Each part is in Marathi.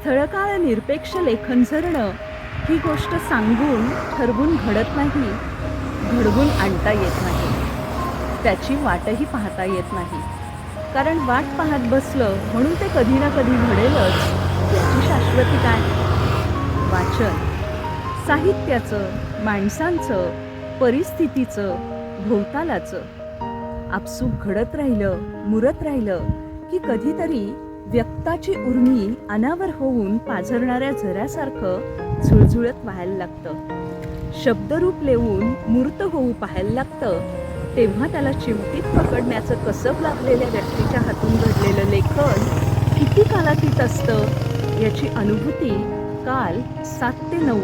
स्थळकाळ निरपेक्ष लेखन झरणं ही गोष्ट सांगून ठरवून घडत नाही घडवून आणता येत नाही. त्याची वाटही पाहता येत नाही. कारण वाट पाहत बसलं म्हणून ते कधी ना कधी घडेलच याची शाश्वती काय? वाचन. साहित्याचं माणसांचं परिस्थितीचं भोवतालाचं. आपसूक घडत राहिलं मुरत राहिलं की कधीतरी व्यक्ताची उर्मी अनावर होऊन पाझरणाऱ्या झऱ्यासारखं झुळझुळत व्हायला लागतं. शब्दरूप लेवून मूर्त होऊ पाहायला लागतं. तेव्हा त्याला चिमटीत पकडण्याचं कसब लागलेल्या व्यक्तीच्या हातून घडलेलं लेखन किती कालातीत असतं याची अनुभूती काल सात ते नऊ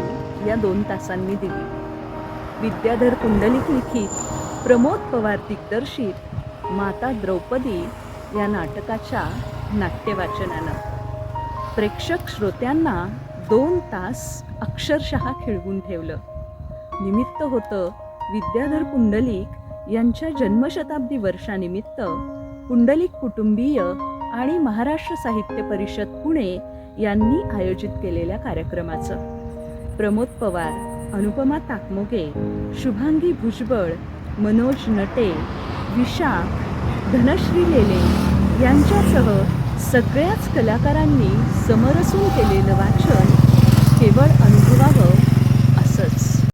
या दोन तासांनी दिली. विद्याधर पुंडलिक लिखित प्रमोद पवार दिग्दर्शित माता द्रौपदी या नाटकाच्या नाट्यवाचनानं. प्रेक्षक श्रोत्यांना दोन तास अक्षरशः खिळवून ठेवलं. निमित्त होतं विद्याधर पुंडलिक यांच्या जन्मशताब्दी वर्षानिमित्त पुंडलिक कुटुंबीय आणि महाराष्ट्र साहित्य परिषद पुणे यांनी आयोजित केलेल्या कार्यक्रमाचं. प्रमोद पवार अनुपमा ताकमोगे शुभांगी भुजबळ मनोज नटे विशाख धनश्री लेले यांच्यासह सगळ्याच कलाकारांनी समरसून केलेलं वाचन केवळ अनु